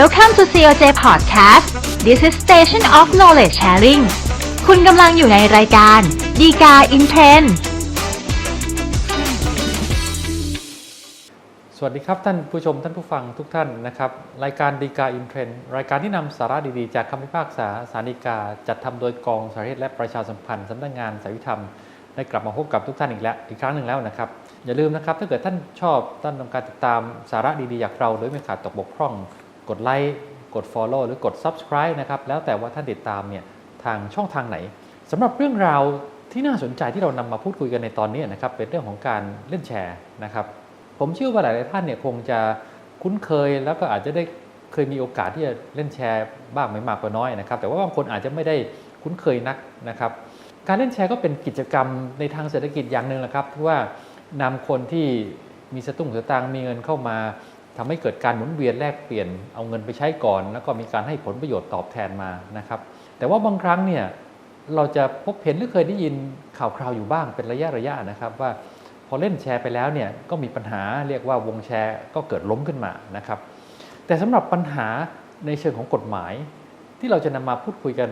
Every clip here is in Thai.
Welcome to COJ Podcast This is Station of Knowledge Sharing คุณกำลังอยู่ในรายการดีกา in Trend สวัสดีครับท่านผู้ชมท่านผู้ฟังทุกท่านนะครับ รายการดีกาอินเทรนด์รายการที่นำสาระดีๆ จากคำพิพากษาสารดีกาจัดทำโดยกองสารเทศและประชาสัมพันธ์สำนักงานสายวิธรรมได้กลับมาพบกับทุกท่านอีกแล้วอีกครั้งหนึ่งแล้วนะครับ อย่าลืมนะครับ ถ้าเกิดท่านชอบท่านต้องการติดตามสาระดีๆจากเราโดยไม่ขาดตกบกพร่อง กดไลค์กด Follow หรือกด Subscribe นะครับ แล้วแต่ว่าท่านติดตามเนี่ยทางช่องทางไหนสำหรับเรื่องราวที่น่าสนใจที่เรานำมาพูดคุยกันในตอนนี้นะครับ เป็นเรื่องของการเล่นแชร์นะครับ ผมเชื่อว่าหลาย ๆ ท่านเนี่ยคงจะคุ้นเคยแล้วก็อาจจะได้เคยมีโอกาสที่จะเล่นแชร์บ้างไม่มากก็น้อยนะครับ แต่ว่าบางคนอาจจะไม่ได้คุ้นเคยนักนะครับ การเล่นแชร์ก็เป็นกิจกรรมในทางเศรษฐกิจอย่างหนึ่งแหละครับที่ว่านำคนที่มีสตุ้งสตางมีเงินเข้ามา ทำให้เกิดการหมุนเวียนแลกเปลี่ยนเอาเงินไปใช้ก่อน แล้วก็มีการให้ผลประโยชน์ตอบแทนมานะครับ แต่ว่าบางครั้งเนี่ยเราจะพบเห็นหรือเคยได้ยินข่าวคราวอยู่บ้างเป็นระยะระยะนะครับ ว่าพอเล่นแชร์ไปแล้วเนี่ยก็มีปัญหาเรียกว่าวงแชร์ก็เกิดล้มขึ้นมานะครับ แต่สำหรับปัญหาในเชิงของกฎหมาย ที่เราจะนำมาพูดคุยกัน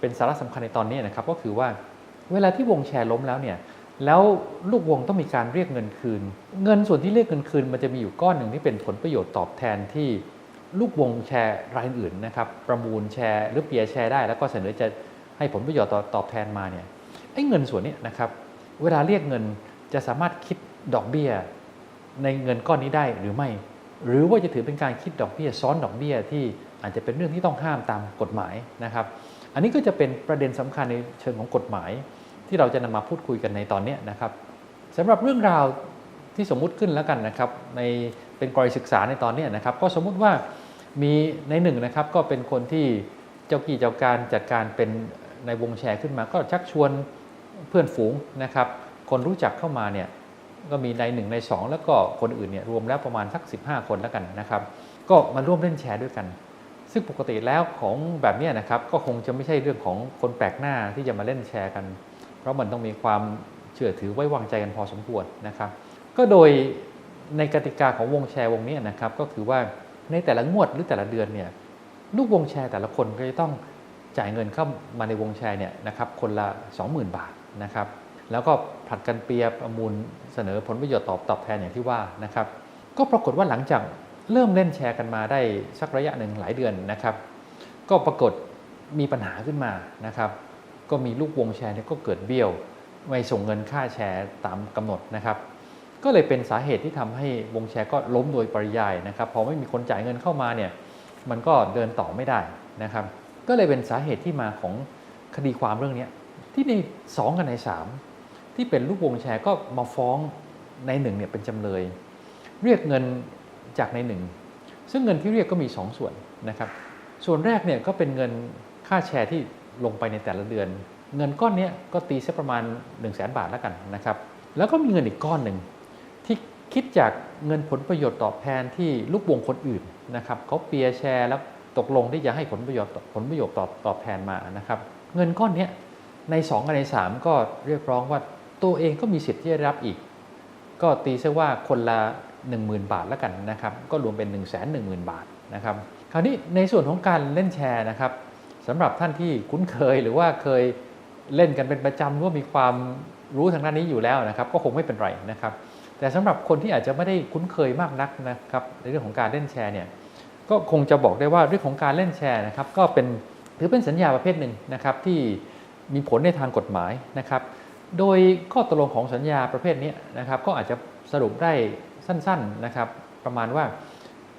เป็นสาระสำคัญในตอนนี้นะครับ ก็คือว่าเวลาที่วงแชร์ล้มแล้วเนี่ย แล้วลูกวงต้องมีการเรียกเงินคืน เงินส่วนที่เรียกเงินคืน มันจะมีอยู่ก้อนหนึ่งที่เป็นผลประโยชน์ตอบแทนที่ลูกวงแชร์รายอื่นนะครับประมูลแชร์ หรือเปียแชร์ได้ แล้วก็เสนอจะให้ผลประโยชน์ตอบแทนมาเนี่ยไอ้เงินส่วนนี้นะครับเวลาเรียกเงินจะสามารถคิดดอกเบี้ย ในเงินก้อนนี้ได้หรือไม่ หรือว่าจะถือเป็นการคิดดอกเบี้ยซ้อนดอกเบี้ยที่อาจจะเป็นเรื่องที่ต้องห้ามตามกฎหมายนะครับ อันนี้ก็จะเป็นประเด็นสำคัญในเชิงของกฎหมาย ที่เราจะนำมาพูดคุยกันในตอนนี้นะครับสำหรับเรื่องราวที่สมมุติขึ้นแล้วกันนะครับในเป็นกรณีศึกษาในตอนนี้นะครับ ก็สมมุติว่ามีในหนึ่งนะครับก็เป็นคนที่เจ้ากี่เจ้าการจัดการเป็นในวงแชร์ขึ้นมา ก็ชักชวนเพื่อนฝูงนะครับ คนรู้จักเข้ามาเนี่ยก็มีในหนึ่งในสองแล้วก็คนอื่นเนี่ยรวมแล้วประมาณสัก 15 คนแล้วกันนะครับ ก็มาร่วมเล่นแชร์ด้วยกัน ซึ่งปกติแล้วของแบบนี้นะครับก็คงจะไม่ใช่เรื่องของคนแปลกหน้าที่จะมาเล่นแชร์กัน ราะมันต้องมีความเชื่อถือไว้วางใจกันพอสมควรนะครับ ก็โดยในกติกาของวงแชร์วงนี้นะครับ ก็คือว่าในแต่ละงวดหรือแต่ละเดือนเนี่ยลูกวงแชร์แต่ละคนก็จะต้องจ่ายเงินเข้ามาในวงแชร์เนี่ยนะครับคนละ 20,000 บาทนะครับ แล้วก็ผลัดกันเปียประมูลเสนอผลประโยชน์ตอบตอบแทนอย่างที่ว่านะครับ ก็ปรากฏว่าหลังจากเริ่มเล่นแชร์กันมาได้สักระยะหนึ่งหลายเดือนนะครับ ก็ปรากฏมีปัญหาขึ้นมานะครับ ก็มีลูกวงแชร์เนี่ยก็เกิดเบี้ยว ไม่ส่งเงินค่าแชร์ตามกำหนดนะครับ ก็เลยเป็นสาเหตุที่ทำให้วงแชร์ก็ล้มโดยปริยายนะครับพอไม่มีคนจ่ายเงินเข้ามาเนี่ยมันก็เดินต่อไม่ได้นะครับ ก็เลยเป็นสาเหตุที่มาของคดีความเรื่องนี้ที่ในสองกับในสามที่เป็นลูกวงแชร์ก็มาฟ้องในหนึ่งเนี่ยเป็นจำเลย เรียกเงินจากในหนึ่งซึ่งเงินที่เรียกก็มี 2 ส่วนนะครับ ส่วนแรกเนี่ยก็เป็นเงินค่าแชร์ที่ ลงไปในแต่ละเดือน เงินก้อนนี้ก็ตีสักประมาณ 1 0 0 0 0แบาทแล้วกันนะครับแล้วก็มีเงินอีกก้อนหนึ่งที่คิดจากเงินผลประโยชน์ตอบแทนที่ลูกวงคนอื่นนะครับเขาเปียร์แชร์แล้วตกลงที่จะให้ผลประโยชน์ผลประโยชน์ตอบตอบแทนมานะครับเงินก้อนนี้ใน2กับใน 3 ก็เรียกร้องว่าตัวเองก็มีสิทธิ์ที่จะรับอีก ก็ตีซะว่าคนละ 10,000 บาทแล้วกันนะครับก็รวมเป็น 1 1 0 0 0 0 บาทนะครับคราวนี้ในส่วนของการเล่นแชร์นะครับ สำหรับท่านที่คุ้นเคยหรือว่าเคยเล่นกันเป็นประจำหรือว่ามีความรู้ทางด้านนี้อยู่แล้วนะครับ ก็คงไม่เป็นไรนะครับ แต่สำหรับคนที่อาจจะไม่ได้คุ้นเคยมากนักนะครับ ในเรื่องของการเล่นแชร์เนี่ยก็คงจะบอกได้ว่าเรื่องของการเล่นแชร์นะครับ ก็เป็นถือเป็นสัญญาประเภทหนึ่งนะครับ ที่มีผลในทางกฎหมายนะครับ โดยข้อตกลงของสัญญาประเภทนี้นะครับ ก็อาจจะสรุปได้สั้นๆนะครับ ประมาณว่า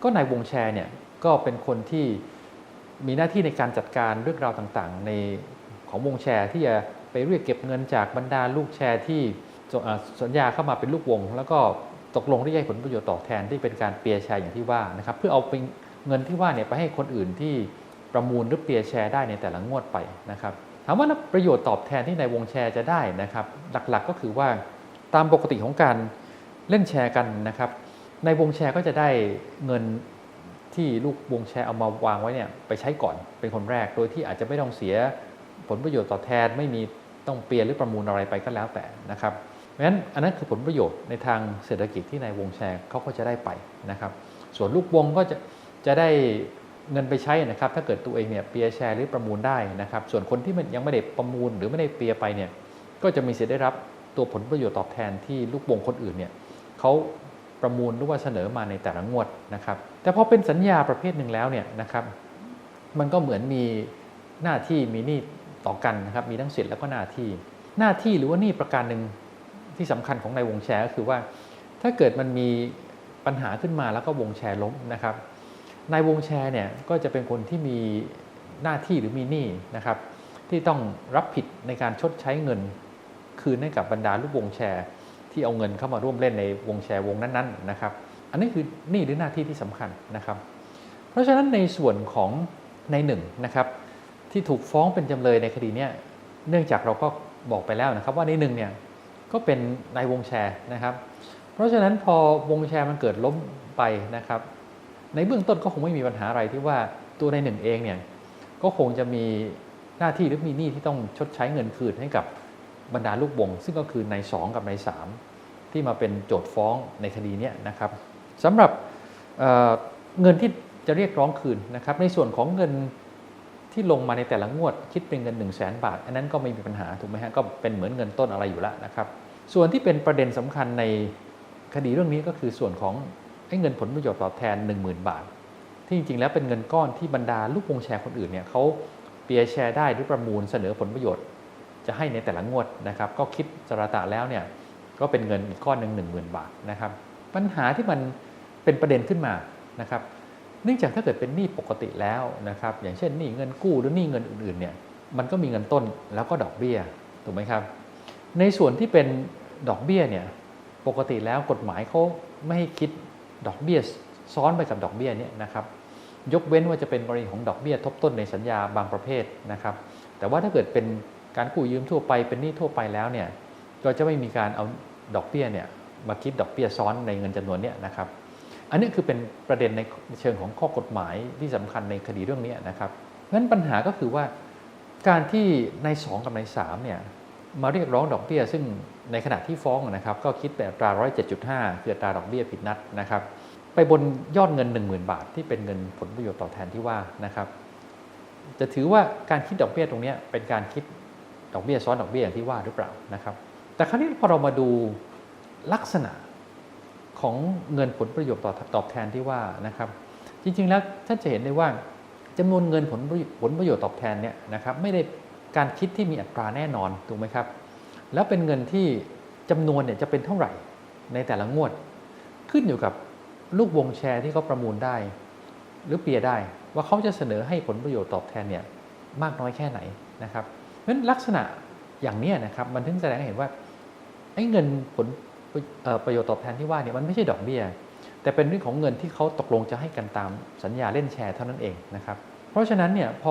ก็นายวงแชร์เนี่ยก็เป็นคนที่ มีหน้าที่ในการจัดการเรื่องราวต่างๆ ในของวงแชร์ที่จะไปเรียกเก็บเงินจากบรรดาลูกแชร์ที่สัญญาเข้ามาเป็นลูกวง แล้วก็ตกลงที่จะให้ผลประโยชน์ตอบแทนที่เป็นการเปียร์แชร์อย่างที่ว่านะครับเพื่อเอาเป็นเงินที่ว่าเนี่ยไปให้คนอื่นที่ประมูลหรือเปียร์แชร์ได้ในแต่ละงวดไปนะครับถามว่าประโยชน์ตอบแทนที่ในวงแชร์จะได้นะครับ หลักๆก็คือว่าตามปกติของการเล่นแชร์กันนะครับ ในวงแชร์ก็จะได้เงิน ที่ลูกวงแชร์เอามาวางไว้เนี่ยไปใช้ก่อนเป็นคนแรก โดยที่อาจจะไม่ต้องเสียผลประโยชน์ตอบแทนไม่มีต้องเปลี่ยนหรือประมูลอะไรไปก็แล้วแต่นะครับเพราะฉะนั้นอันนั้นคือผลประโยชน์ในทางเศรษฐกิจที่ในวงแชร์เขาก็จะได้ไปนะครับ ส่วนลูกวงก็จะจะได้เงินไปใช้นะครับ ถ้าเกิดตัวเองเนี่ยเปียร์แชร์หรือประมูลได้นะครับ ส่วนคนที่มันยังไม่ได้ประมูลหรือไม่ได้เปียร์ไปเนี่ยก็จะมีสิทธิ์ได้รับตัวผลประโยชน์ตอบแทนที่ลูกวงคนอื่นเนี่ยเขา ประมูลหรือว่าเสนอมาในแต่ละงวดนะครับ แต่พอเป็นสัญญาประเภทหนึ่งแล้วเนี่ยนะครับ มันก็เหมือนมีหน้าที่มีหนี้ต่อกันนะครับ มีทั้งสิทธิ์แล้วก็หน้าที่ หน้าที่หรือว่าหนี้ประการหนึ่งที่สำคัญของในวงแชร์ก็คือว่า ถ้าเกิดมันมีปัญหาขึ้นมาแล้วก็วงแชร์ล้มนะครับในวงแชร์เนี่ยก็จะเป็นคนที่มีหน้าที่หรือมีหนี้นะครับ ที่ต้องรับผิดในการชดใช้เงิน คืนให้กับบรรดาลูกวงแชร์ ที่เอาเงินเข้ามาร่วมเล่นในวงแชร์วงนั้นๆนะครับ อันนี้คือหนี้หรือหน้าที่ที่สำคัญนะครับ เพราะฉะนั้นในส่วนของในหนึ่งนะครับที่ถูกฟ้องเป็นจำเลยในคดีนี้เนื่องจากเราก็บอกไปแล้วนะครับ ว่าในหนึ่งเนี่ยก็เป็นนายวงแชร์นะครับ เพราะฉะนั้นพอวงแชร์มันเกิดล้มไปนะครับ ในเบื้องต้นก็คงไม่มีปัญหาอะไรที่ว่าตัวในหนึ่งเองเนี่ยก็คงจะมีหน้าที่หรือมีหนี้ที่ต้องชดใช้เงินคืนให้กับ บรรดาลูกวง ซึ่งก็คือใน2กับใน3ที่มาเป็นโจทย์ฟ้องในคดีนี้นะครับสำหรับเเงินที่จะเรียกร้องคืนนะครับ ในส่วนของเงินที่ลงมาในแต่ละงวดคิดเป็นเงิน 1 0 0 0 0แบาท อันนั้นก็ไม่มีปัญหาถูกไหมฮะก็เป็นเหมือนเงินต้นอะไรอยู่แล้วนะครับ ส่วนที่เป็นประเด็นสำคัญในคดีเรื่องนี้ก็คือส่วนของเงินผลประโยชน์ตอบแทน 10,000 บาท ที่จริงๆแล้วเป็นเงินก้อนที่บรรดาลูกวงแชร์คนอื่นเนี่ยเขาเปียร์แชร์ได้หรือประมูลเสนอผลประโยชน์ จะให้ในแต่ละงวดนะครับก็คิดสรตะแล้วเนี่ยก็เป็นเงินอีกก้อนหนึ่ง1 0,000บาทนะครับปัญหาที่มันเป็นประเด็นขึ้นมานะครับเนื่องจากถ้าเกิดเป็นหนี้ปกติแล้วนะครับอย่างเช่นหนี้เงินกู้หรือหนี้เงินอื่นๆเนี่ยมันก็มีเงินต้นแล้วก็ดอกเบี้ยถูกไหมครับ ในส่วนที่เป็นดอกเบี้ยเนี่ยปกติแล้วกฎหมายเขาไม่ให้คิดดอกเบี้ยซ้อนไปกับดอกเบี้ยเนี่ยนะครับยกเว้นว่าจะเป็นกรณีของดอกเบี้ยทบต้นในสัญญาบางประเภทนะครับ แต่ว่าถ้าเกิดเป็น การกู้ยืมทั่วไปเป็นหนี้ทั่วไปแล้วเนี่ยก็จะไม่มีการเอาดอกเบี้ยเนี่ยมาคิดดอกเบี้ยซ้อนในเงินจำนวนเนี้นะครับ อันนี้คือเป็นประเด็นในเชิงของข้อกฎหมายที่สำคัญในคดีเรื่องนี้นะครับเพราะฉะนั้นปัญหาก็คือว่าการที่ใน2กับใน3เนี่ยมาเรียกร้องดอกเบี้ย ซึ่งในขณะที่ฟ้องนะครับ ก็คิดแบบตรา 107.5 คือตราดอกเบี้ยผิดนัดนะครับ ไปบนยอดเงิน 10,000 บาท ที่เป็นเงินผลประโยชน์ต่อแทนที่ว่านะครับ จะถือว่าการคิดดอกเบี้ยตรงนี้เป็นการคิด ดอกเบี้ยซ้อนดอกเบี้ยอย่างที่ว่าหรือเปล่านะครับ แต่คราวนี้พอเรามาดูลักษณะของเงินผลประโยชน์ตอบตอบแทนที่ว่านะครับ จริงๆแล้วท่านจะเห็นได้ว่าจำนวนเงินผลผลประโยชน์ตอบแทนเนี่ยนะครับไม่ได้การคิดที่มีอัตราแน่นอนถูกไหมครับ แล้วเป็นเงินที่จำนวนเนี่ยจะเป็นเท่าไหร่ในแต่ละงวด ขึ้นอยู่กับลูกวงแชร์ที่เขาประมูลได้ หรือเปียได้ว่าเขาจะเสนอให้ผลประโยชน์ตอบแทนเนี่ยมากน้อยแค่ไหนนะครับ ราะฉะนั้นลักษณะอย่างนี้นะครับ มันถึงแสดงให้เห็นว่าไอ้เงินผลประโยชน์ตอบแทนที่ว่าเนี่ยมันไม่ใช่ดอกเบี้ย แต่เป็นเรื่องของเงินที่เขาตกลงจะให้กันตามสัญญาเล่นแชร์เท่านั้นเองนะครับ เพราะฉะนั้นเนี่ยพอ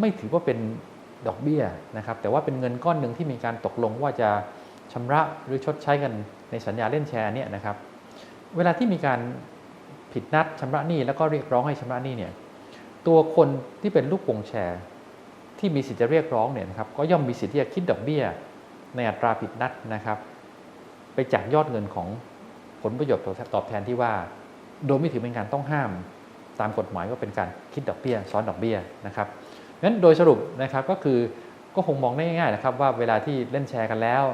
ไม่ถือว่าเป็นดอกเบี้ยนะครับแต่ว่าเป็นเงินก้อนหนึ่งที่มีการตกลงว่าจะชำระหรือชดใช้กันในสัญญาเล่นแชร์เนี่ยนะครับ เวลาที่มีการผิดนัดชำระหนี้แล้วก็เรียกร้องให้ชำระหนี้เนี่ยตัวคนที่เป็นลูกวงแชร์ ที่มีสิทธิ์จะเรียกร้องเนี่ยนะครับก็ย่อมมีสิทธิ์ที่จะคิดดอกเบี้ย ในอัตราผิดนัดนะครับ ไปจากยอดเงินของผลประโยชน์ตอบแทนที่ว่า โดยไม่ถือเป็นการต้องห้าม ตามกฎหมายก็เป็นการคิดดอกเบี้ย ซ้อนดอกเบี้ยนะครับงั้นโดยสรุปนะครับก็คือก็คงมองได้ง่ายๆนะครับว่าเวลาที่เล่นแชร์กันแล้ว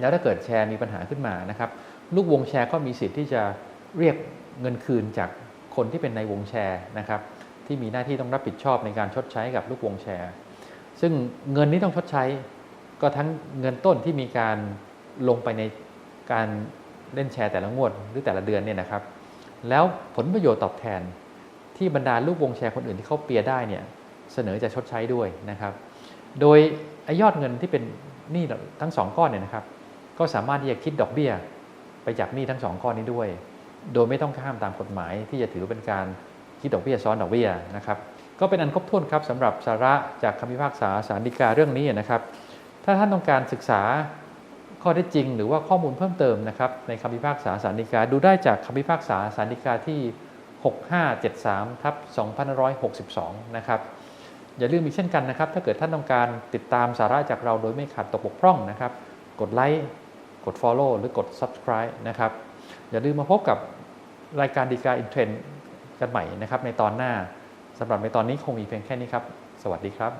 แล้วถ้าเกิดแชร์มีปัญหาขึ้นมานะครับลูกวงแชร์ก็มีสิทธิ์ที่จะเรียกเงินคืนจากคนที่เป็นในวงแชร์นะครับที่มีหน้าที่ต้องรับผิดชอบในการชดใช้กับลูกวงแชร์ ซึ่งเงินที่ต้องชดใช้ ก็ทั้งเงินต้นที่มีการลงไปในการเล่นแชร์แต่ละงวดหรือแต่ละเดือนเนี่ยนะครับ แล้วผลประโยชน์ตอบแทนที่บรรดาลูกวงแชร์คนอื่นที่เขาเปียได้เนี่ยเสนอจะชดใช้ด้วยนะครับ โดยอยอดเงินที่เป็นหนี้ทั้งสองก้อนเนี่ยนะครับ ก็สามารถที่จะคิดดอกเบี้ยไปจากหนี้ทั้งสองก้อนนี้ด้วย โดยไม่ต้องข้ามตามกฎหมายที่จะถือเป็นการคิดดอกเบี้ยซ้อนดอกเบี้ยนะครับ ก็เป็นอันครบถ้วนครับสำหรับสาระจากคำพิพากษาศาลฎีกาเรื่องนี้นะครับ ถ้าท่านต้องการศึกษาข้อเท็จจริง หรือว่าข้อมูลเพิ่มเติมนะครับในคำพิพากษาศาลฎีกาดูได้จากคำพิพากษาศาลฎีกาที่ 6573ทับ2562 นะครับอย่าลืมอีกเช่นกันนะครับ ถ้าเกิดท่านต้องการติดตามสาระจากเราโดยไม่ขาดตกบกพร่องนะครับ กดไลค์กด Follow หรือกด Subscribe นะครับ อย่าลืมมาพบกับรายการดีกาอินเทรนกันใหม่นะครับในตอนหน้า สำหรับในตอนนี้คงมีเพียงแค่นี้ครับ สวัสดีครับ